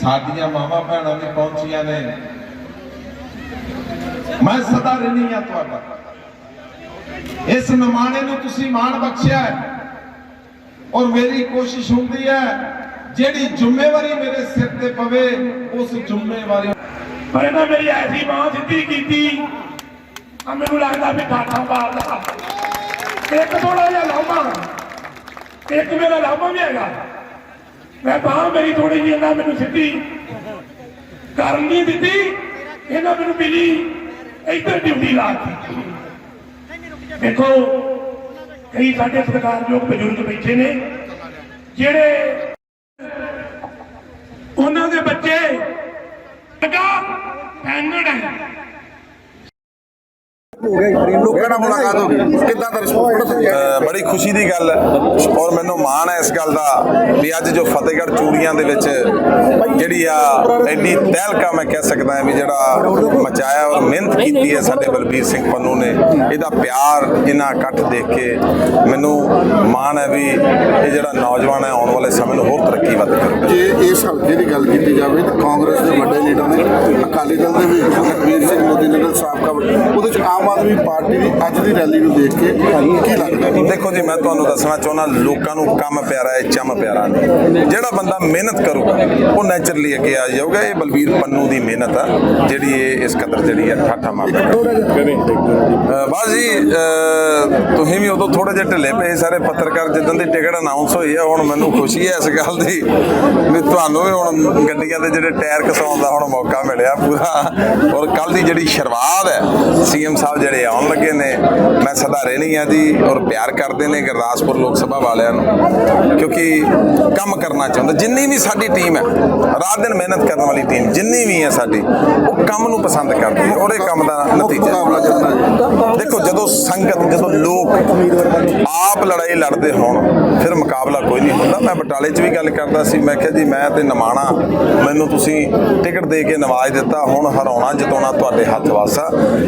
ਸਾਡੀਆਂ ਮਾਵਾਂ ਭੈਣਾਂ ਵੀ ਪਹੁੰਚੀਆਂ ਨੇ। ਮੈਂ ਸਦਾ ਰਹਿਣੀ ਆ ਤੁਹਾਡਾ। ਇਸ ਨਿਮਾਣੇ ਨੂੰ ਤੁਸੀਂ ਮਾਣ ਬਖਸ਼ਿਆ ਹੈ। ਔਰ ਮੇਰੀ ਕੋਸ਼ਿਸ਼ ਹੁੰਦੀ ਹੈ, ਜਿਹੜੀ ਜ਼ਿੰਮੇਵਾਰੀ ਮੇਰੇ ਸਿਰ ਤੇ ਪਵੇ, ਉਸ ਜ਼ਿੰਮੇਵਾਰੀ ਪਰ ਇਹਨਾਂ ਮੇਰੀ ਐਸੀ ਮਾਂ ਸਿੱਧੀ ਕੀਤੀ ਆ ਮੈਨੂੰ ਲੱਗਦਾ ਵੀ ਠਾਠਾ ਮਾਰਦਾ। ਇੱਕ ਥੋੜਾ ਜਿਹਾ ਲਾਮਾ। ਇੱਕ ਮੇਰਾ ਲਾਮਾ ਵੀ ਹੈਗਾ। ਮੈਂ ਬਾਹ ਮੇਰੀ ਥੋੜੀ ਜਿਹੀ, ਇਹਨਾਂ ਮੈਨੂੰ ਸਿੱਧੀ ਕਰਨ ਨਹੀਂ ਦਿੱਤੀ, ਇਹਨਾਂ ਮੈਨੂੰ ਮਿਲੀ, ਇੱਧਰ ਡਿਊਟੀ ਲਾਤੀ ਦੇਖੋ, ਕਈ ਸਾਡੇ ਸਤਿਕਾਰਯੋਗ ਬਜ਼ੁਰਗ ਬੈਠੇ ਨੇ, ਜਿਹੜੇ ਉਹਨਾਂ ਦੇ ਬੱਚੇ ਲਗਾ ਪੈਨੜ ਹੈ। ਲੋਕਾਂ ਨਾਲ ਮੁਲਾਕਾਤ ਹੋ ਗਈ। ਕਿੱਦਾਂ ਦਾ ਰਿਸਪੌਂਸ ਅ, ਬੜੀ ਖੁਸ਼ੀ ਦੀ ਗੱਲ ਹੈ ਔਰ ਮੈਨੂੰ ਮਾਣ ਹੈ ਇਸ ਗੱਲ ਦਾ ਵੀ ਅੱਜ ਜੋ ਫਤਿਹਗੜ੍ਹ ਚੂੜੀਆਂ ਦੇ ਵਿੱਚ ਜਿਹੜੀ ਆ ਐਡੀ ਤਹਿਲਕਾ ਮੈਂ ਕਹਿ ਸਕਦਾ ਹਾਂ ਵੀ ਜਿਹੜਾ ਮਚਾਇਆ ਔਰ ਮਿਹਨਤ ਕੀਤੀ ਹੈ ਸਾਡੇ ਬਲਬੀਰ ਸਿੰਘ ਪੰਨੂ ਨੇ ਇਹਦਾ ਪਿਆਰ ਇਹਨਾਂ ਇਕੱਠ ਦੇਖ ਕੇ ਮੈਨੂੰ ਮਾਣ ਹੈ ਵੀ ਇਹ ਜਿਹੜਾ ਨੌਜਵਾਨ ਹੈ ਆਉਣ ਵਾਲੇ ਸਮੇਂ ਨੂੰ ਹੋਰ ਤਰੱਕੀ ਵੱਧ ਕਰੂਗਾ। ਜੇ ਇਸ ਹਲਕੇ ਦੀ ਗੱਲ ਕੀਤੀ ਜਾਵੇ ਤਾਂ ਕਾਂਗਰਸ ਦੇ ਵੱਡੇ ਲੀਡਰ ਨੇ ਅਕਾਲੀ ਦਲ ਦੇ ਵੀ ਲਖਵੀਰ ਸਿੰਘ ਮੋਦੀ ਨਗਰ ਸਾਬਕਾ ਉਹਦੇ ਚ ਆਮ ਆਦਮੀ ਪਾਰਟੀ ਦੀ ਅੱਜ ਦੀ ਰੈਲੀ ਨੂੰ ਦੇਖ ਕੇ ਕੀ ਲੱਗਦਾ? ਦੇਖੋ ਜੀ ਮੈਂ ਤੁਹਾਨੂੰ ਦੱਸਣਾ ਚਾਹੁੰਦਾ ਲੋਕਾਂ ਨੂੰ ਕੰਮ ਪਿਆਰਾ ਹੈ ਚਮ ਪਿਆਰਾ ਨਹੀਂ ਜਿਹੜਾ ਬੰਦਾ ਮਿਹਨਤ ਕਰੂਗਾ ਉਹ ਨੇਚਰਲੀ ਅੱਗੇ ਆ ਜਾਊਗਾ। ਇਹ ਬਲਬੀਰ ਪੰਨੂ ਦੀ ਮਿਹਨਤ ਆ ਜਿਹੜੀ ਇਹ ਇਸ ਕਦਰ ਜਿਹੜੀ ਹੈ ਠਾਠਾ ਮਾਰਦਾ ਬਾਸ ਜੀ ਤੁਸੀਂ ਵੀ ਉਦੋਂ ਥੋੜੇ ਜਿਹੇ ਢਿੱਲੇ ਪਏ ਸਾਰੇ ਪੱਤਰਕਾਰ ਜਿੱਦਾਂ ਦੀ ਟਿਕਟ ਅਨਾਉਂਸ ਹੋਈ ਹੈ ਹੁਣ ਮੈਨੂੰ ਖੁਸ਼ੀ ਹੈ ਇਸ ਗੱਲ ਦੀ। ਵੀ ਤੁਹਾਨੂੰ ਵੀ ਹੁਣ ਗੱਡੀਆਂ ਦੇ ਜਿਹੜੇ ਟਾਇਰ ਘਸਾਉਣ ਦਾ ਹੁਣ ਮੌਕਾ ਮਿਲਿਆ ਪੂਰਾ। ਔਰ ਕੱਲ ਦੀ ਜਿਹੜੀ ਸ਼ੁਰੂਆਤ ਹੈ ਸੀਐਮ ਸਾਹਿਬ ਜਿਹੜੇ ਆਉਣ ਲੱਗੇ ਨੇ ਮੈਂ ਸਦਾ ਰਹਿਣੀ ਆ ਜੀ ਔਰ ਪਿਆਰ ਕਰਦੇ ਨੇ ਗੁਰਦਾਸਪੁਰ ਲੋਕ ਸਭਾ ਵਾਲਿਆਂ ਨੂੰ ਕਿਉਂਕਿ ਕੰਮ ਕਰਨਾ ਚਾਹੁੰਦੇ ਜਿੰਨੀ ਵੀ ਸਾਡੀ ਟੀਮ ਹੈ ਰਾਤ ਦਿਨ ਮਿਹਨਤ ਕਰਨ ਵਾਲੀ ਟੀਮ ਜਿੰਨੀ ਵੀ ਹੈ ਸਾਡੀ ਉਹ ਕੰਮ ਨੂੰ ਪਸੰਦ ਕਰਦੀ ਹੈ ਔਰ ਇਹ ਕੰਮ ਦਾ ਨਤੀਜਾ ਦੇਖੋ ਜਦੋਂ ਸੰਗਤ ਜਦੋਂ ਲੋਕ ਆਪ ਲੜਾਈ ਲੜਦੇ ਹੋਣ ਫਿਰ ਮੁਕਾਬਲਾ ਕੋਈ ਨਹੀਂ ਹੁੰਦਾ। ਮੈਂ ਬਟਾਲੇ 'ਚ ਵੀ ਗੱਲ ਕਰਦਾ ਸੀ ਮੈਂ ਕਿਹਾ ਜੀ ਮੈਂ ਤੇ ਨਿਮਾਣਾ ਮੈਨੂੰ ਤੁਸੀਂ ਟਿਕਟ ਦੇ ਕੇ ਨਵਾਜ ਦਿੱਤਾ ਹੁਣ ਹਰਾਉਣਾ ਜਿਤਾਉਣਾ ਤੁਹਾਡੇ ਹੱਥ ਵਾਸ।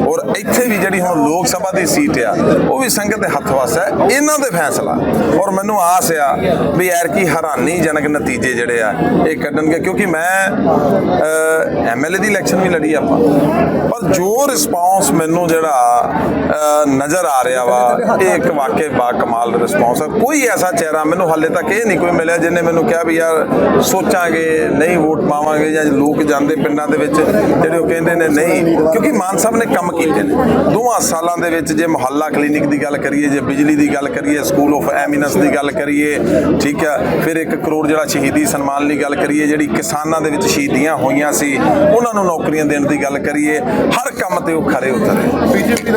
ਔਰ ਇੱਥੇ ਵੀ ਜਿਹੜੀ ਹੁਣ ਲੋਕ ਸਭਾ ਦੀ ਸੀਟ ਆ ਉਹ ਵੀ ਸੰਗਤ ਦੇ ਹੱਥ ਵਾਸ ਹੈ। ਇਹਨਾਂ ਦੇ ਫੈਸਲਾ। ਔਰ ਮੈਨੂੰ ਆਸ ਆ ਵੀ ਯਾਰ ਕੀ ਹੈਰਾਨੀਜਨਕ ਨਤੀਜੇ ਜਿਹੜੇ ਆ, ਇਹ ਕੱਢਣਗੇ। ਕਿਉਂਕਿ ਮੈਂ ਐਮਐਲਏ ਦੀ ਇਲੈਕਸ਼ਨ ਵੀ ਲੜੀ ਆਪਾਂ। ਪਰ ਜੋ ਰਿਸਪੌਂਸ ਮੈਨੂੰ ਜਿਹੜਾ ਨਜ਼ਰ ਆ ਰਿਹਾ ਵਾ ਇਹ ਇੱਕ ਵਾਕਈ ਬਾ ਕਮਾਲ ਰਿਸਪੌਂਸ ਹੈ ਕੋਈ ਐਸਾ ਚਿਹਰਾ ਮੈਨੂੰ ਹਾਲੇ ਤੱਕ ਇਹ ਨਹੀਂ ਕੋਈ ਮਿਲਿਆ ਜਿਹਨੇ ਮੈਨੂੰ ਕਿਹਾ ਵੀ ਯਾਰ ਸੋਚਾਂਗੇ, ਨਹੀਂ ਵੋਟ ਪਾਵਾਂਗੇ ਜਾਂ ਲੋਕ ਜਾਂਦੇ ਪਿੰਡਾਂ ਦੇ ਵਿੱਚ, ਜਿਹੜੇ ਉਹ ਕਹਿੰਦੇ ਨੇ ਨਹੀਂ। ਕਿਉਂਕਿ ਮਾਨ ਸਾਹਿਬ ਨੇ ਕੰਮ ਕੀਤੇ ਨੇ। ਦੋਵਾਂ ਸਾਲਾਂ ਦੇ ਵਿੱਚ ਜੇ ਮੁਹੱਲਾ ਕਲੀਨਿਕ ਦੀ ਗੱਲ ਕਰੀਏ, ਜੇ ਬਿਜਲੀ ਦੀ ਗੱਲ ਕਰੀਏ ਸਕੂਲ ਆਫ ਐਮਿਨੈਂਸ ਦੀ ਗੱਲ ਕਰੀਏ, ਠੀਕ ਹੈ ਫਿਰ 1 ਕਰੋੜ ਜਿਹੜਾ ਸ਼ਹੀਦੀ ਸਨਮਾਨ ਦੀ ਗੱਲ ਕਰੀਏ, ਜਿਹੜੀ ਕਿਸਾਨਾਂ ਦੇ ਵਿੱਚ ਸ਼ਹੀਦੀਆਂ ਹੋਈਆਂ ਸੀ, ਉਹਨਾਂ ਨੂੰ ਨੌਕਰੀਆਂ ਦੇਣ ਦੀ ਗੱਲ ਕਰੀਏ, ਹਰ ਕੰਮ ਤੇ ਉਹ ਖਰੇ ਉਤਰੇ। ਬੀਜੇਪੀ